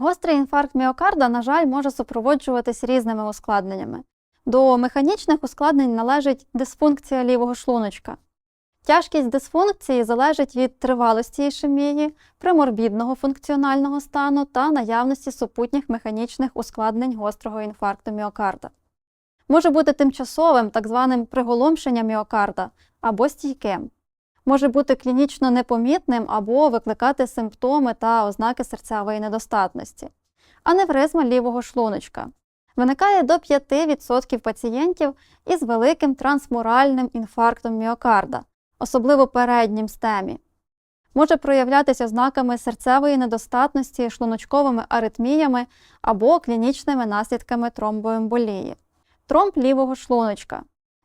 Гострий інфаркт міокарда, на жаль, може супроводжуватись різними ускладненнями. До механічних ускладнень належить дисфункція лівого шлуночка. Тяжкість дисфункції залежить від тривалості ішемії, приморбідного функціонального стану та наявності супутніх механічних ускладнень гострого інфаркту міокарда. Може бути тимчасовим, так званим приголомшенням міокарда або стійким. Може бути клінічно непомітним або викликати симптоми та ознаки серцевої недостатності. Аневризма лівого шлуночка виникає до 5% пацієнтів із великим трансмуральним інфарктом міокарда, особливо переднім стемі. Може проявлятися ознаками серцевої недостатності, шлуночковими аритміями або клінічними наслідками тромбоемболії. Тромб лівого шлуночка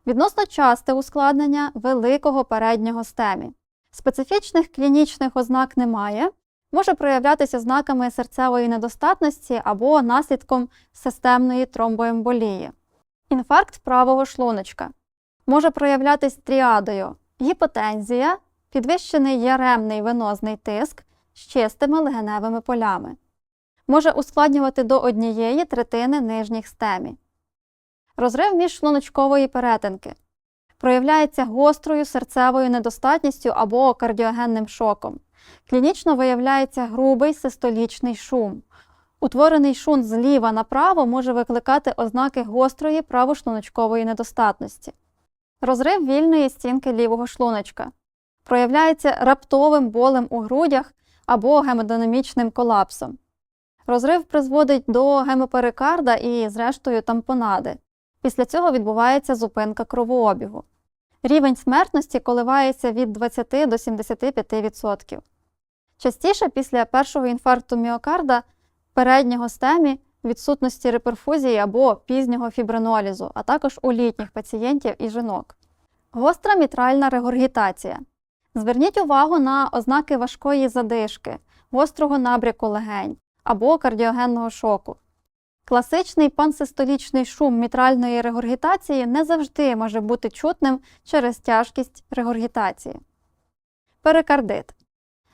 відносно часте ускладнення великого переднього стемі. Специфічних клінічних ознак немає, може проявлятися знаками серцевої недостатності або наслідком системної тромбоемболії. Інфаркт правого шлуночка може проявлятись тріадою гіпотензія, підвищений яремний венозний тиск з чистими легеневими полями. Може ускладнювати до однієї третини нижніх стемі. Розрив міжшлуночкової перетинки проявляється гострою серцевою недостатністю або кардіогенним шоком. Клінічно виявляється грубий систолічний шум. Утворений шунт зліва направо може викликати ознаки гострої правошлуночкової недостатності. Розрив вільної стінки лівого шлуночка проявляється раптовим болем у грудях або гемодинамічним колапсом. Розрив призводить до гемоперикарда і, зрештою, тампонади. Після цього відбувається зупинка кровообігу. Рівень смертності коливається від 20 до 75%. Частіше після першого інфаркту міокарда переднього стемі відсутності реперфузії або пізнього фібринолізу, а також у літніх пацієнтів і жінок. Гостра мітральна регургітація. Зверніть увагу на ознаки важкої задишки, гострого набряку легень або кардіогенного шоку. Класичний пансистолічний шум мітральної регургітації не завжди може бути чутним через тяжкість регургітації. Перикардит.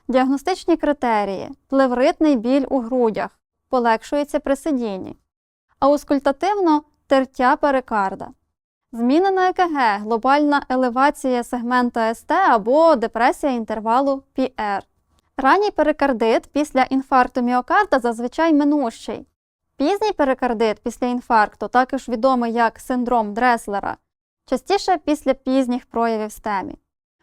Діагностичні критерії: плевритний біль у грудях, полегшується при сидінні. Аускультативно тертя перикарда. Зміни на ЕКГ, глобальна елевація сегмента СТ або депресія інтервалу PR. Ранній перикардит після інфаркту міокарда зазвичай минущий. Пізній перикардит після інфаркту, також відомий як синдром Дреслера, частіше після пізніх проявів стемі.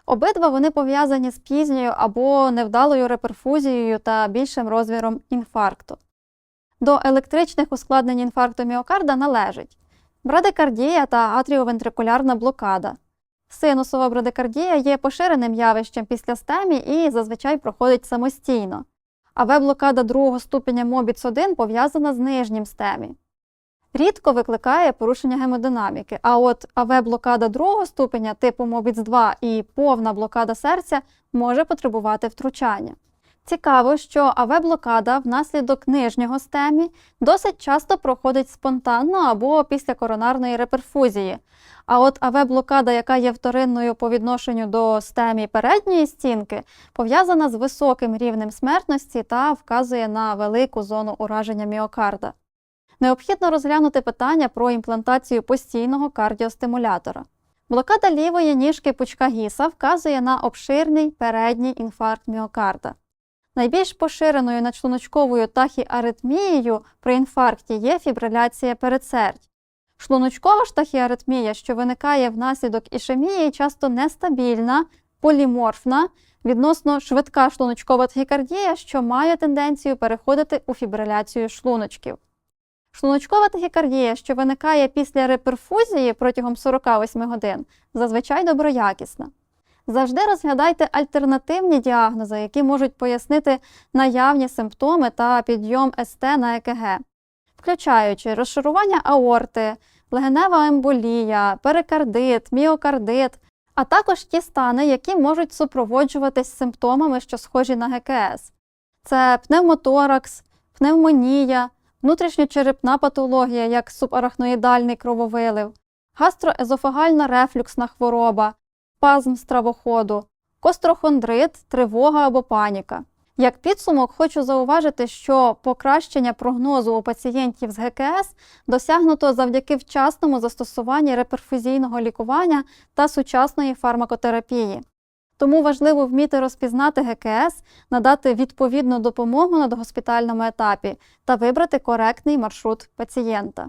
Обидва вони пов'язані з пізньою або невдалою реперфузією та більшим розміром інфаркту. До електричних ускладнень інфаркту міокарда належить брадикардія та атріовентрикулярна блокада. Синусова брадикардія є поширеним явищем після стемі і зазвичай проходить самостійно. АВ-блокада другого ступеня МОБІЦ-1 пов'язана з нижнім стемі. Рідко викликає порушення гемодинаміки, а от АВ-блокада другого ступеня типу МОБІЦ-2 і повна блокада серця може потребувати втручання. Цікаво, що АВ-блокада внаслідок нижнього стемі досить часто проходить спонтанно або після коронарної реперфузії. А от АВ-блокада, яка є вторинною по відношенню до стемі передньої стінки, пов'язана з високим рівнем смертності та вказує на велику зону ураження міокарда. Необхідно розглянути питання про імплантацію постійного кардіостимулятора. Блокада лівої ніжки пучка гіса вказує на обширний передній інфаркт міокарда. Найбільш поширеною надшлуночковою тахіаритмією при інфаркті є фібриляція передсердь. Шлуночкова ж тахіаритмія, що виникає внаслідок ішемії, часто нестабільна, поліморфна, відносно швидка шлуночкова тахікардія, що має тенденцію переходити у фібриляцію шлуночків. Шлуночкова тахікардія, що виникає після реперфузії протягом 48 годин, зазвичай доброякісна. Завжди розглядайте альтернативні діагнози, які можуть пояснити наявні симптоми та підйом СТ на ЕКГ, включаючи розшарування аорти, легенева емболія, перикардит, міокардит, а також ті стани, які можуть супроводжуватись симптомами, що схожі на ГКС. Це пневмоторакс, пневмонія, внутрішньочерепна патологія, як субарахноїдальний крововилив, гастроезофагальна рефлюксна хвороба, спазм стравоходу, кострохондрит, тривога або паніка. Як підсумок, хочу зауважити, що покращення прогнозу у пацієнтів з ГКС досягнуто завдяки вчасному застосуванні реперфузійного лікування та сучасної фармакотерапії. Тому важливо вміти розпізнати ГКС, надати відповідну допомогу на догоспітальному етапі та вибрати коректний маршрут пацієнта.